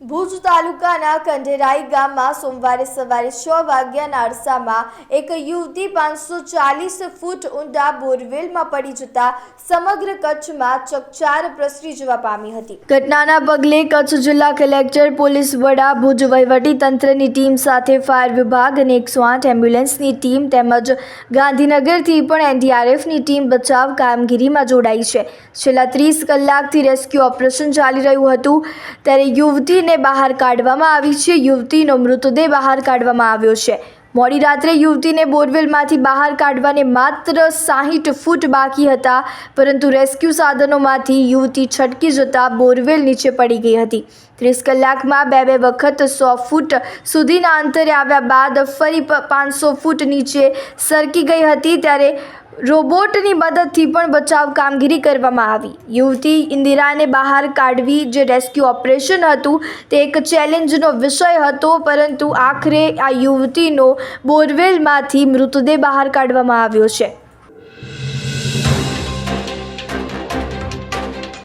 ભુજ તાલુકાના કંઢેરાઈ ગામમાં સોમવારે સવારે છ વાગ્યાના અરસામાં એક યુવતી પાંચસો ચાલીસ ફૂટ ઊંડા બોરવેલમાં પડી જતા સમગ્ર કચ્છમાં ચકચાર પ્રસરી જવા પામી હતી. ઘટનાના પગલે કચ્છ જિલ્લા કલેક્ટર, પોલીસ વડા, ભુજ વહીવટી તંત્રની ટીમ સાથે ફાયર વિભાગ અને એકસો આઠ એમ્બ્યુલન્સની ટીમ તેમજ ગાંધીનગરથી પણ એનડીઆરએફની ટીમ બચાવ કામગીરીમાં જોડાઈ છે. છેલ્લા ત્રીસ કલાકથી રેસ્ક્યુ ઓપરેશન ચાલી રહ્યું હતું. ત્યારે યુવતીને બહાર કાઢવામાં આવી છે. યુવતીનો મૃતદેહ બહાર કાઢવામાં આવ્યો છે. મોડી રાત્રે યુવતીને બોરવેલમાંથી બહાર કાઢવાને માત્ર સાહીઠ ફૂટ બાકી હતા, પરંતુ રેસ્ક્યુ સાધનોમાંથી યુવતી છટકી જતા બોરવેલ નીચે પડી ગઈ હતી. ત્રીસ કલાકમાં બે બે વખત સો ફૂટ સુધીના અંતરે આવ્યા બાદ ફરી પાંચસો ફૂટ નીચે સરકી ગઈ હતી, ત્યારે રોબોટની મદદથી પણ બચાવ કામગીરી કરવામાં આવી. યુવતી ઇન્દિરાને બહાર કાઢવી જે રેસ્ક્યુ ઓપરેશન હતું તે એક ચેલેન્જનો વિષય હતો, પરંતુ આખરે આ યુવતીનો બોરવેલમાંથી મૃતદેહ બહાર કાઢવામાં આવ્યો છે.